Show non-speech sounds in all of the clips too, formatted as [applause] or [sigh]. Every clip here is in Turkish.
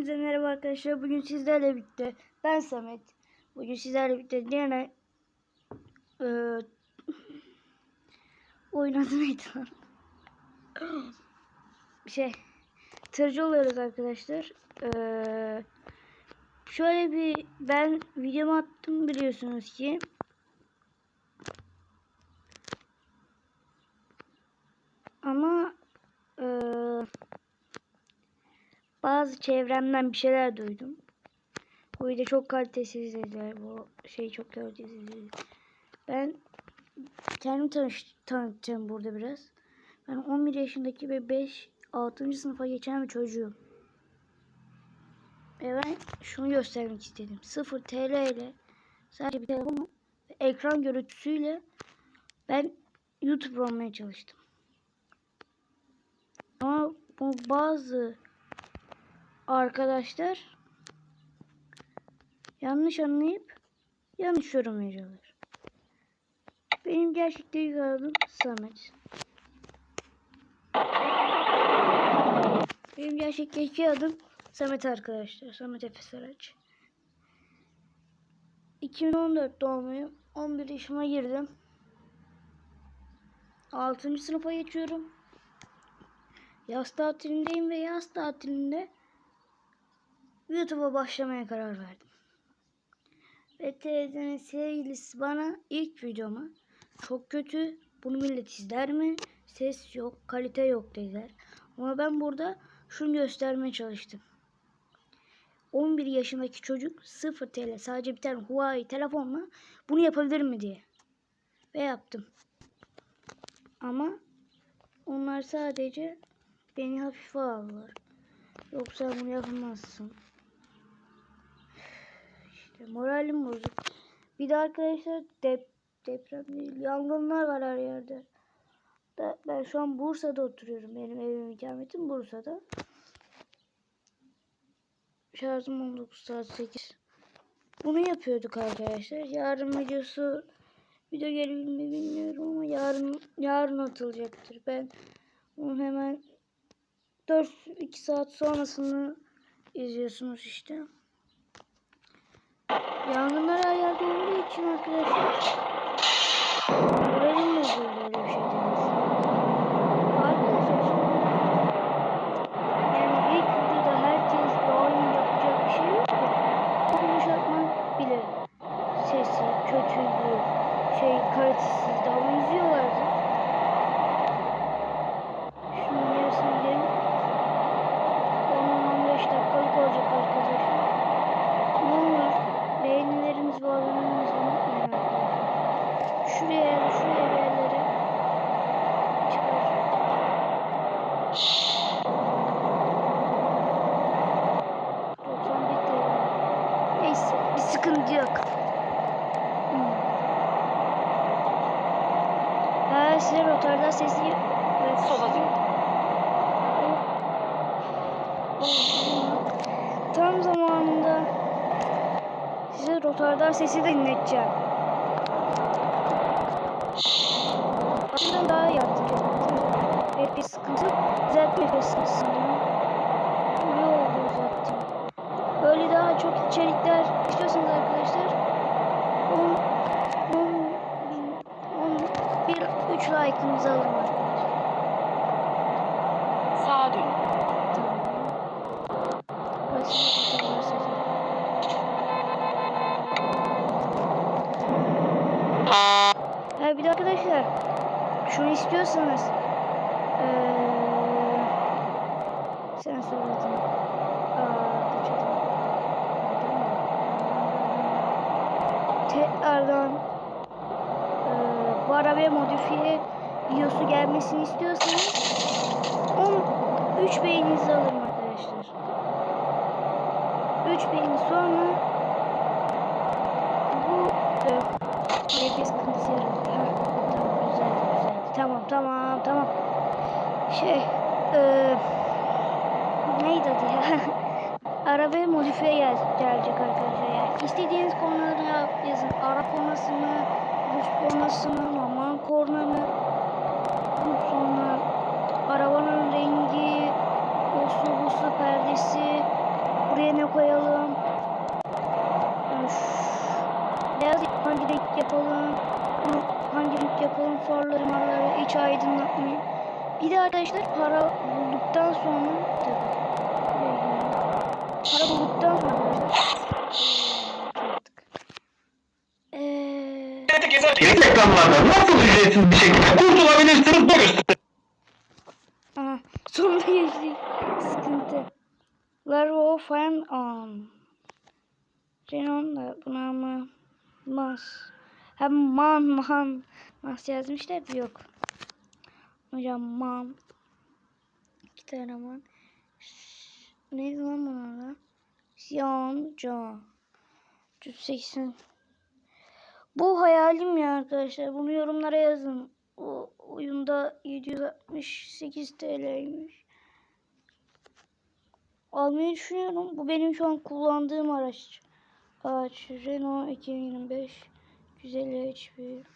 Hepinize merhaba arkadaşlar. Bugün sizlerle birlikte ben Samet. Bugün sizlerle birlikte yine e, oyun adı neydi lan? şey tırcı oluyoruz arkadaşlar. E, şöyle bir ben videomu attım biliyorsunuz ki. Ama eee bazı çevremden bir şeyler duydum. Bu video çok kalitesiz dediler. Bu şey çok kalitesiz dediler. Ben kendimi tanış tanıtacağım burada biraz. Ben 11 yaşındaki ve 5 6. sınıfa geçen bir çocuğum. Ve ben şunu göstermek istedim. 0 TL ile sadece bir telefon ekran görüntüsüyle ben YouTube olmaya çalıştım. Ama bu bazı arkadaşlar yanlış anlayıp yanlış yorum veriyorlar. Benim gerçekten adım Samet. Benim gerçekten iki adım Samet arkadaşlar. Samet Efe Saraç. 2014 doğumluyum. 11 yaşıma girdim. 6. sınıfa geçiyorum. Yaz tatilindeyim ve yaz tatilinde YouTube'a başlamaya karar verdim. Ve teyzenin sevgilisi bana ilk videoma çok kötü, bunu millet izler mi? Ses yok, kalite yok dediler. Ama ben burada şunu göstermeye çalıştım. 11 yaşındaki çocuk 0 TL sadece bir tane Huawei telefonla bunu yapabilir mi diye. Ve yaptım. Ama onlar sadece beni hafife aldılar. Yoksa bunu yapamazsın. İşte moralim bozuk. Bir de arkadaşlar dep deprem değil yangınlar var her yerde. Da, ben şu an Bursa'da oturuyorum. Benim evim ikametim Bursa'da. Şarjım 19 saat 8. Bunu yapıyorduk arkadaşlar. Yarın videosu video gelir mi bilmiyorum ama yarın yarın atılacaktır. Ben onu hemen 4 2 saat sonrasını izliyorsunuz işte. Yangınlar her yerde olduğu için arkadaşlar. Moralim bozuldu öyle bir şey demesi. Arkadaşlar şimdi yani ilk videoda herkes doğru yapacak bir şey yok ki. Yumuşatmak bile sesi kötüydü, şey kalitesizdi ama izliyorlardı. Şunun yarısını gidelim. 10-15 dakikalık olacak arkadaşlar. Ne olur beğenileriniz ve abonelerinizi unutmayın arkadaşlar. Şuraya şuraya bir yerlere çıkar. 91 TL. Neyse sıkıntı yok. Hmm. Ha size rotarda sesi Sola dön. Tam zamanında size rotardar sesi de dinleteceğim. Aslında daha iyi yaptık. Evet bir sıkıntı. Düzeltme yapıyorsunuz. Ne oldu düzelttim. Böyle daha çok içerikler istiyorsanız arkadaşlar 1 3 like'ınızı alırım arkadaşlar. Sağa dön. Tamam. Ha bir de arkadaşlar şunu istiyorsanız eee sen söyledin. Aa kaçırdım. Tekrardan arabaya modifiye videosu gelmesini istiyorsanız 10 3 beğeninizi alırım arkadaşlar. 3 beğeni sonra bu Nefes sıkıntısı yaradı. Ha, tamam. Tamam tamam. Şey e, neydi adı ya? [laughs] Arabaya modifiye gel, gelecek arkadaşlar. Yani istediğiniz konuları yazın. Arap kornası mı? Rus kornası mı? Normal korna mı? Sonra arabanın rengi, oslu buslu perdesi, Buraya ne koyalım? Beyaz hangi renk yapalım? Hangi renk yapalım? Farları marları iç aydınlatmayı. Bir de arkadaşlar para bulduktan sonra para bulduktan sonra arkadaşlar eee Yeni reklamlardan nasıl ücretsiz bir şekilde kurtulabilirsiniz bu göster. Aha, sonunda geçtik. Sıkıntı. Larva fan on. Renon da buna ama mas. Hem man man mas yazmışlar yok. Hocam man. İki tane man. Lan bunlar da? Siyan can. 180. Bu hayalim ya arkadaşlar. Bunu yorumlara yazın. O oyunda 768 TL'ymiş. Almayı düşünüyorum. Bu benim şu an kullandığım araç. Araç Renault 2025 150 HP.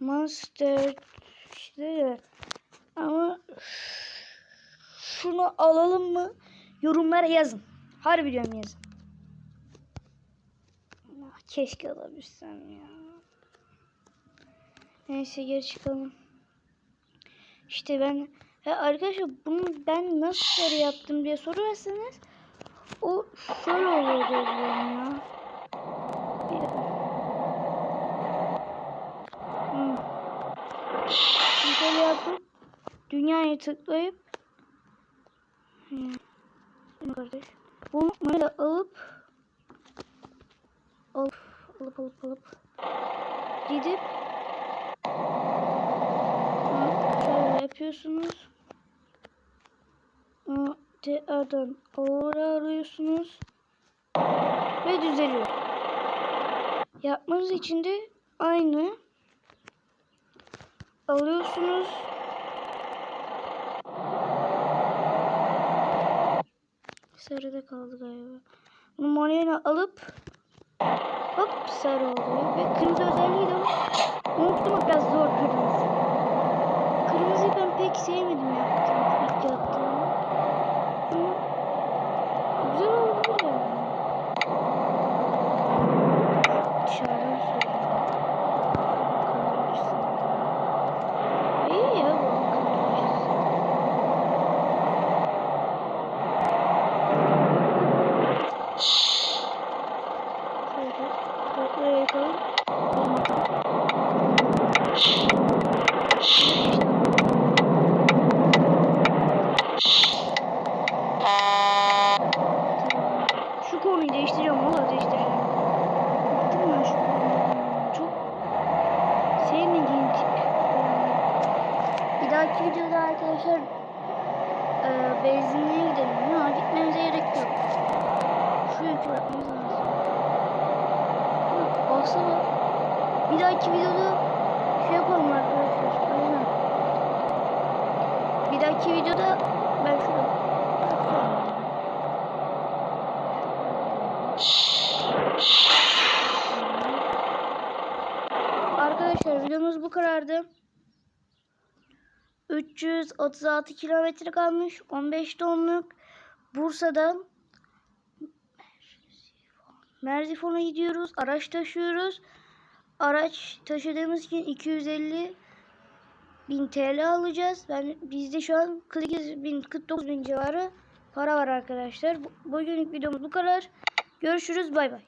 Monster işte de. Ama şunu alalım mı? Yorumlara yazın. Harbi diyorum yazın. Keşke alabilsem ya. Neyse geri çıkalım. İşte ben ya arkadaşlar bunu ben nasıl sarı yaptım diye sorarsanız o şöyle oluyor diye biliyorum ya. Hmm. Şöyle yapıp dünyaya tıklayıp Hmm. Kardeş. Bunu alıp alıp alıp alıp alıp gidip Hı, Şöyle yapıyorsunuz. Tekrardan aura arıyorsunuz. Ve düzeliyor. Yapmanız için de aynı. Alıyorsunuz. Sarıda kaldı galiba. Manuel alıp sarı oluyor. Ve kırmızı özelliği de. Unuttum biraz zor kırmızı. Kırmızıyı ben pek sevmedim yaptım. ilk yaptığımı. Ama güzel oldu yani. Dışarıdan söylüyorum. Kamera açısından. İyi ya bu kamera açısı. Şöyle Şu konuyu değiştireceğim. Valla değiştireceğim. Bıktım şu. Çok sevmediğim tip. Bir dahaki videoda arkadaşlar e, benzinliğe gidelim. Ya gitmemize gerek yok. Şu yükü bırakmamız lazım. Baksana. Bir dahaki videoda şey yapalım arkadaşlar. Aynen. Bir dahaki videoda ben şunu. Arkadaşlar videomuz bu kadardı. 336 kilometre kalmış. 15 tonluk. Bursa'dan Merzifon'a gidiyoruz. Araç taşıyoruz. Araç taşıdığımız için 250 bin TL alacağız. Ben bizde şu an 48 bin 49 bin civarı para var arkadaşlar. Bu- Bugünlük videomuz bu kadar. Görüşürüz. Bay bay.